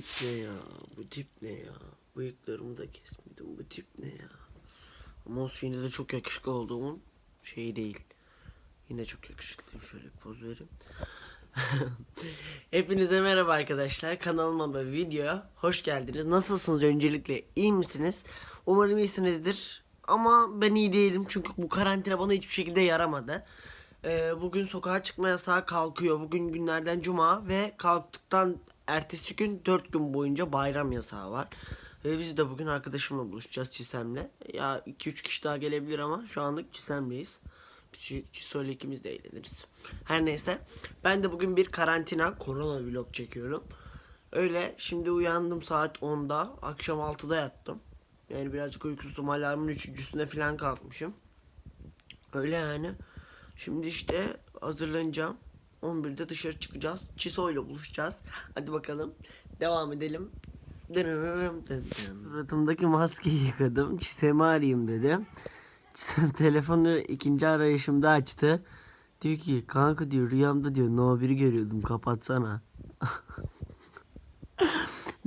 tip ne ya? Bu tip ne ya? Bıyıklarımı da kesmedim. Bu tip ne ya? Ama olsun yine de çok yakışıklı olduğumun şeyi değil. Yine çok yakışıklıyım. Şöyle bir poz vereyim. Hepinize merhaba arkadaşlar. Kanalıma ve videoya hoş geldiniz. Nasılsınız öncelikle? İyi misiniz? Umarım iyisinizdir. Ama ben iyi değilim çünkü bu karantina bana hiçbir şekilde yaramadı. Ee, bugün sokağa çıkma yasağı kalkıyor. Bugün günlerden cuma ve kalktıktan ertesi gün 4 gün boyunca bayram yasağı var. Ve biz de bugün arkadaşımla buluşacağız Çisem'le. Ya 2-3 kişi daha gelebilir ama şu anlık Çisem'leyiz. Biz Çiso'yla ikimiz de eğleniriz. Her neyse. Ben de bugün bir karantina korona vlog çekiyorum. Öyle şimdi uyandım saat 10'da. Akşam 6'da yattım. Yani birazcık uykusuzum. Alarmın üçüncüsünde falan kalkmışım. Öyle yani. Şimdi işte hazırlanacağım. 11'de dışarı çıkacağız. Çiso'yla buluşacağız. Hadi bakalım. Devam edelim. Suratımdaki maskeyi yıkadım. Çisem'i arayayım dedim. Çisem telefonu ikinci arayışımda açtı. Diyor ki kanka diyor rüyamda diyor no biri görüyordum kapatsana.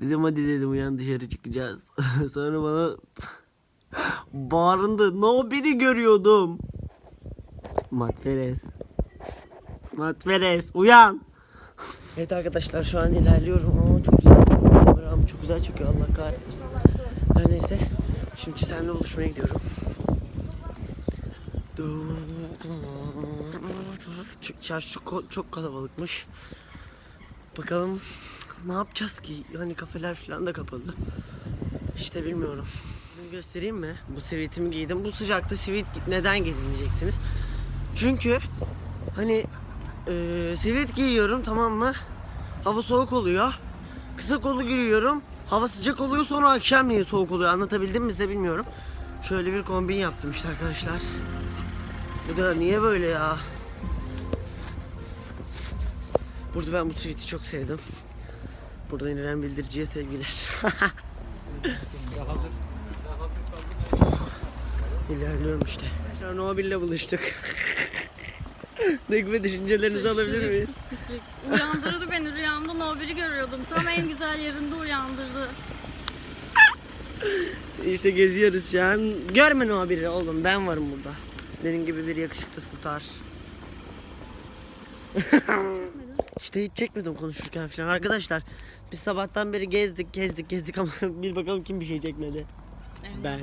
dedim hadi dedim uyan dışarı çıkacağız. Sonra bana bağırındı no biri görüyordum. Matveres. Matveres uyan. Evet arkadaşlar şu an ilerliyorum ama çok güzel. Kameram çok güzel çekiyor Allah kahretmesin. Her neyse. Şimdi seninle buluşmaya gidiyorum. Çarşı çok, çok kalabalıkmış. Bakalım ne yapacağız ki? Hani kafeler falan da kapalı. İşte bilmiyorum. Göstereyim mi? Bu sivitimi giydim. Bu sıcakta sivit neden giydin diyeceksiniz. Çünkü hani e, sivit giyiyorum tamam mı? Hava soğuk oluyor. Kısa kollu giyiyorum. Hava sıcak oluyor sonra akşamleyin soğuk oluyor. Anlatabildim mi size bilmiyorum. Şöyle bir kombin yaptım işte arkadaşlar. Bu da niye böyle ya? Burada ben bu tweet'i çok sevdim. Buradan İrem Bildirici'ye sevgiler. İlerliyorum işte. Nobil'le buluştuk. Duygu ve düşüncelerinizi alabilir miyiz? Pislik. Uyandırdı beni rüyamda no biri görüyordum. Tam en güzel yerinde uyandırdı. İşte geziyoruz şu an. Görme Nobil'i oğlum ben varım burada. Benim gibi bir yakışıklı star. İşte hiç çekmedim konuşurken falan. Arkadaşlar biz sabahtan beri gezdik gezdik gezdik ama bir bakalım kim bir şey çekmedi. Evet. Ben.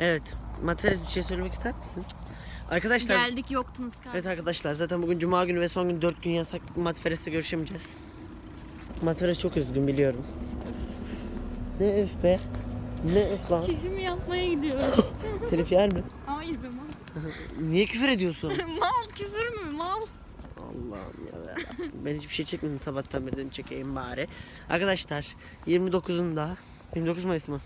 Evet. Materyal bir şey söylemek ister misin? Arkadaşlar Geldik yoktunuz Evet kardeşim. arkadaşlar zaten bugün cuma günü ve son gün 4 gün yasak Matferes'le görüşemeyeceğiz. Matferes çok üzgün biliyorum. Ne öf be? Ne öf lan? Çişimi yapmaya gidiyorum. Telif yer mi? Hayır be mal. Niye küfür ediyorsun? mal küfür mü mal? Allah'ım ya. Ben hiçbir şey çekmedim sabahtan dedim çekeyim bari. Arkadaşlar 29'unda 29 Mayıs mı?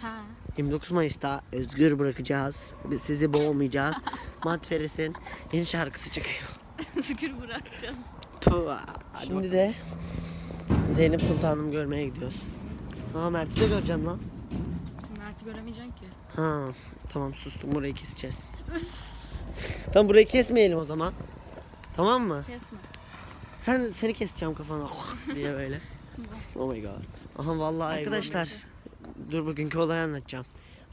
Ha. 29 Mayıs'ta özgür bırakacağız. Biz sizi boğmayacağız. Matferes'in yeni şarkısı çıkıyor. Şükür bırakacağız. Tuva. Şimdi de Zeynep Sultanım görmeye gidiyoruz. Aa Mert'i de göreceğim lan. Mert'i göremeyeceksin ki. Ha tamam sustum burayı keseceğiz. tamam burayı kesmeyelim o zaman. Tamam mı? Kesme. Sen seni keseceğim kafana diye böyle. Oh my god. Aha vallahi arkadaşlar dur bugünkü olayı anlatacağım.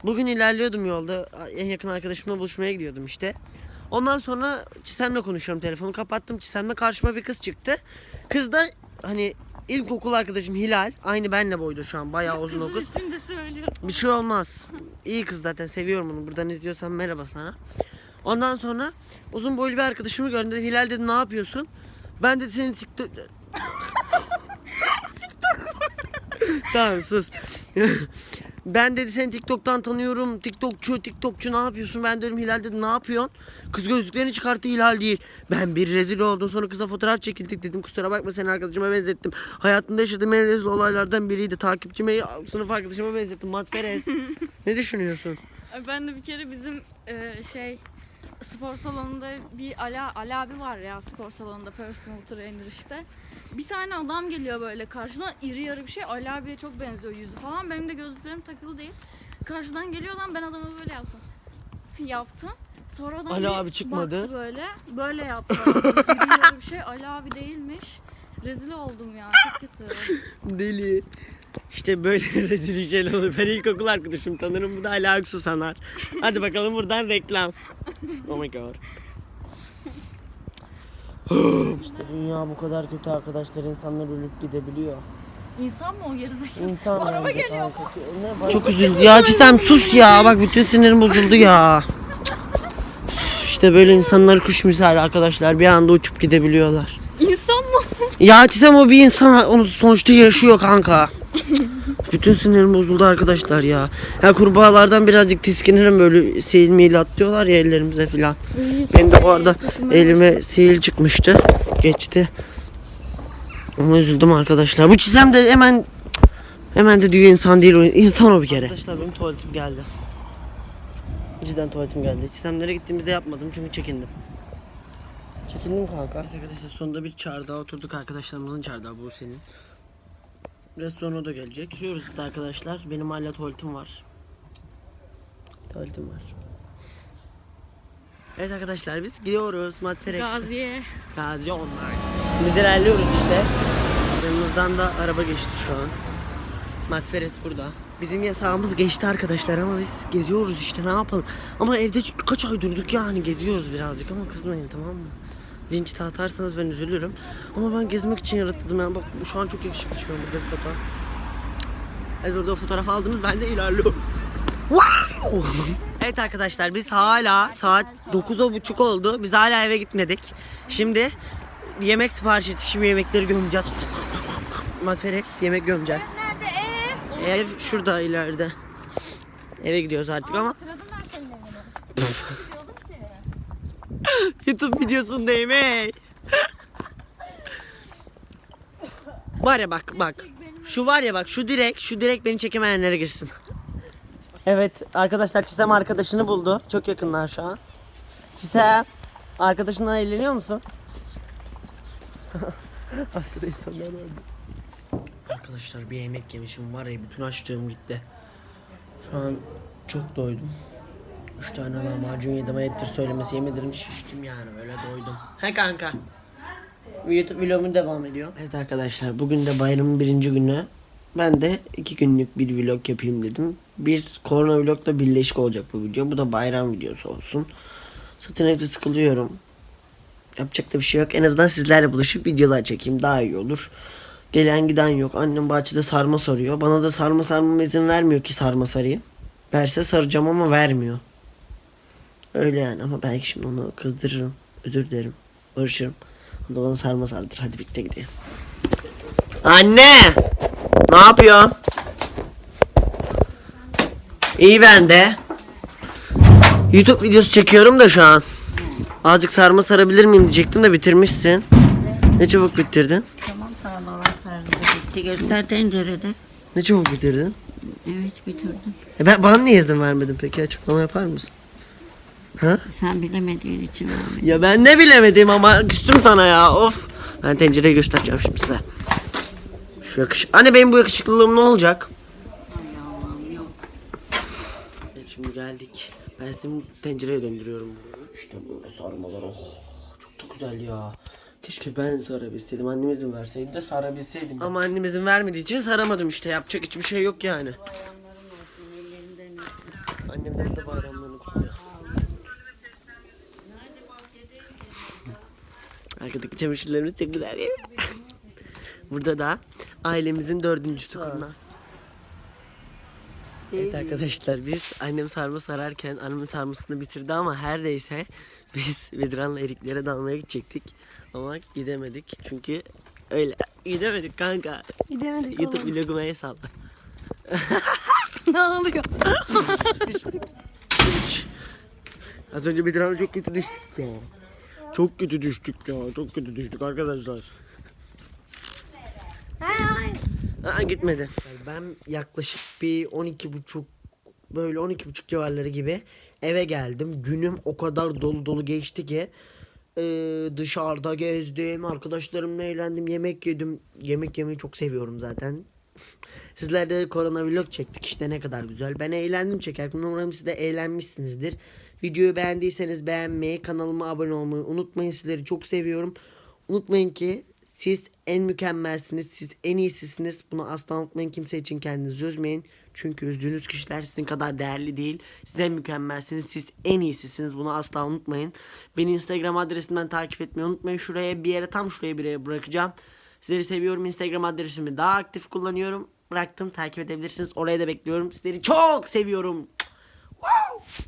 Bugün ilerliyordum yolda. En yakın arkadaşımla buluşmaya gidiyordum işte. Ondan sonra Çisem'le konuşuyorum telefonu kapattım. Çisem'le karşıma bir kız çıktı. Kız da hani ilkokul arkadaşım Hilal. Aynı benle boydu şu an. Bayağı uzun o kız. ismini de söylüyorsun. Bir şey olmaz. İyi kız zaten seviyorum onu. Buradan izliyorsan merhaba sana. Ondan sonra uzun boylu bir arkadaşımı gördüm. Dedim, Hilal dedi ne yapıyorsun? Ben de senin TikTok... tamam sus. ben dedi seni TikTok'tan tanıyorum. TikTokçu, TikTokçu ne yapıyorsun? Ben dedim Hilal dedi ne yapıyorsun? Kız gözlüklerini çıkarttı Hilal değil. Ben bir rezil oldum. Sonra kızla fotoğraf çekildik dedim. Kusura bakma seni arkadaşıma benzettim. Hayatımda yaşadığım en rezil olaylardan biriydi. Takipçime, sınıf arkadaşıma benzettim. Matferes. ne düşünüyorsun? Ben de bir kere bizim e, şey spor salonunda bir Ala, Ala abi var ya spor salonunda personal trainer işte. Bir tane adam geliyor böyle karşıdan iri yarı bir şey. Ali abiye çok benziyor yüzü falan. Benim de gözlüklerim takılı değil. Karşıdan geliyor lan ben adama böyle yaptım. Yaptım. Sonra adam Ali bir abi çıkmadı. baktı böyle. Böyle yaptı. iri yarı bir şey Ali abi değilmiş. Rezil oldum ya çok kötü. Deli. İşte böyle rezil şeyler olur. Ben ilkokul arkadaşım tanırım. Bu da hala Aksu sanar. Hadi bakalım buradan reklam. Oh my god. işte dünya bu kadar kötü arkadaşlar. insanlar ölüp gidebiliyor. İnsan mı o gerizekalı? İnsan Araba bence geliyor. kanka. Çok üzüldüm. Ya Çisem sus ya. Bak bütün sinirim bozuldu ya. İşte böyle insanlar kuş misali arkadaşlar. Bir anda uçup gidebiliyorlar. İnsan mı? Ya Çisem o bir insan onu sonuçta yaşıyor kanka. Bütün sinirim bozuldu arkadaşlar ya. Ya kurbağalardan birazcık tiskinirim böyle sihir mihir atlıyorlar ya ellerimize filan. Ben de bu arada elime sihir çıkmıştı. Geçti. Ama üzüldüm arkadaşlar. Bu çizem de hemen hemen de diyor insan değil o insan o bir kere. Arkadaşlar benim tuvaletim geldi. Cidden tuvaletim geldi. Çizemlere gittiğimizde yapmadım çünkü çekindim. Çekindim kanka. Evet arkadaşlar sonunda bir çardağa oturduk arkadaşlarımızın çardağı bu senin. Biraz sonra o da gelecek. Gidiyoruz işte arkadaşlar. Benim hala tuvaletim var. Tuvaletim var. Evet arkadaşlar biz gidiyoruz. Madferex'e. Gaziye. Gazi onlar. Biz ilerliyoruz işte. Yanımızdan da araba geçti şu an. Matferes burada. Bizim yasağımız geçti arkadaşlar ama biz geziyoruz işte ne yapalım. Ama evde kaç ay durduk yani geziyoruz birazcık ama kızmayın tamam mı? Linç atarsanız ben üzülürüm. Ama ben gezmek için yaratıldım yani bak şu an çok yakışıklı çıkıyor burada bir foto. Evet burada fotoğraf aldınız ben de ilerliyorum. Wow! Evet arkadaşlar biz hala saat 9.30 oldu. Biz hala eve gitmedik. Şimdi yemek sipariş ettik. Şimdi yemekleri gömeceğiz. Matferex yemek gömeceğiz. Nerede ev? Ev şurada ileride. Eve gidiyoruz artık ama evini. YouTube videosundayım hey. var ya bak bak. Şu var ya bak şu direk şu direk beni çekemeyenlere girsin. Evet arkadaşlar Çisem arkadaşını buldu. Çok yakınlar şu an. Çisem arkadaşından eğleniyor musun? Arkadaşlar bir yemek yemişim var ya bütün açlığım gitti. Şu an çok doydum. Üç tane lahmacun yedim ayıptır söylemesi yemedim şiştim yani böyle doydum. He kanka. YouTube vlogum devam ediyor. Evet arkadaşlar bugün de bayramın birinci günü. Ben de iki günlük bir vlog yapayım dedim. Bir korona vlogla birleşik olacak bu video. Bu da bayram videosu olsun. Zaten evde sıkılıyorum. Yapacak da bir şey yok. En azından sizlerle buluşup videolar çekeyim daha iyi olur. Gelen giden yok. Annem bahçede sarma sarıyor. Bana da sarma sarmama izin vermiyor ki sarma sarayım. Verse saracağım ama vermiyor. Öyle yani ama belki şimdi onu kızdırırım. Özür dilerim. Barışırım. O da bana sarma sardır. Hadi birlikte gidelim. Anne! Ne yapıyorsun? İyi ben de. YouTube videosu çekiyorum da şu an. Azıcık sarma sarabilir miyim diyecektim de bitirmişsin. Ne çabuk bitirdin. Tamam sarmalar sarıldı bitti. Göster tencerede. Ne çabuk bitirdin. Evet bitirdim. E ben, bana niye izin vermedin peki? Açıklama yapar mısın? Ha? Sen bilemediğin için vermedim. Ya ben ne bilemedim ama küstüm sana ya of. Ben tencereyi göstereceğim şimdi size. Şu yakış... Anne benim bu yakışıklılığım ne olacak? Allah'ım yok. Evet şimdi geldik. Ben sizin tencereye döndürüyorum. İşte böyle sarmalar oh. Çok da güzel ya. Keşke ben sarabilseydim. Annem izin verseydi de sarabilseydim. Ama annem izin vermediği için saramadım işte. Yapacak hiçbir şey yok yani. Annemler de bayramlarını Arkadaki çamaşırlarımız çok güzel değil mi? Burada da ailemizin dördüncüsü kurnaz. Evet arkadaşlar biz annem sarma sararken annemin sarmasını bitirdi ama her neyse biz Vedran'la eriklere dalmaya gidecektik. Ama gidemedik çünkü öyle gidemedik kanka. Gidemedik YouTube vloguma el salla. ne oluyor? Az önce Vedran'la çok kötü düştük ya. Çok kötü düştük ya. Çok kötü düştük arkadaşlar. Aa, gitmedi. Ben yaklaşık bir 12 buçuk böyle 12 buçuk civarları gibi eve geldim. Günüm o kadar dolu dolu geçti ki ee, dışarıda gezdim, arkadaşlarımla eğlendim, yemek yedim. Yemek yemeyi çok seviyorum zaten. Sizlerle de korona vlog çektik işte ne kadar güzel. Ben eğlendim çekerken umarım siz de eğlenmişsinizdir. Videoyu beğendiyseniz beğenmeyi, kanalıma abone olmayı unutmayın. Sizleri çok seviyorum. Unutmayın ki Siz en mükemmelsiniz. Siz en iyisisiniz. Bunu asla unutmayın. Kimse için kendinizi üzmeyin. Çünkü üzdüğünüz kişiler sizin kadar değerli değil. Siz en mükemmelsiniz. Siz en iyisisiniz. Bunu asla unutmayın. Beni Instagram adresimden takip etmeyi unutmayın. Şuraya bir yere tam şuraya bir yere bırakacağım. Sizleri seviyorum. Instagram adresimi daha aktif kullanıyorum. Bıraktım. Takip edebilirsiniz. Oraya da bekliyorum. Sizleri çok seviyorum. Wow!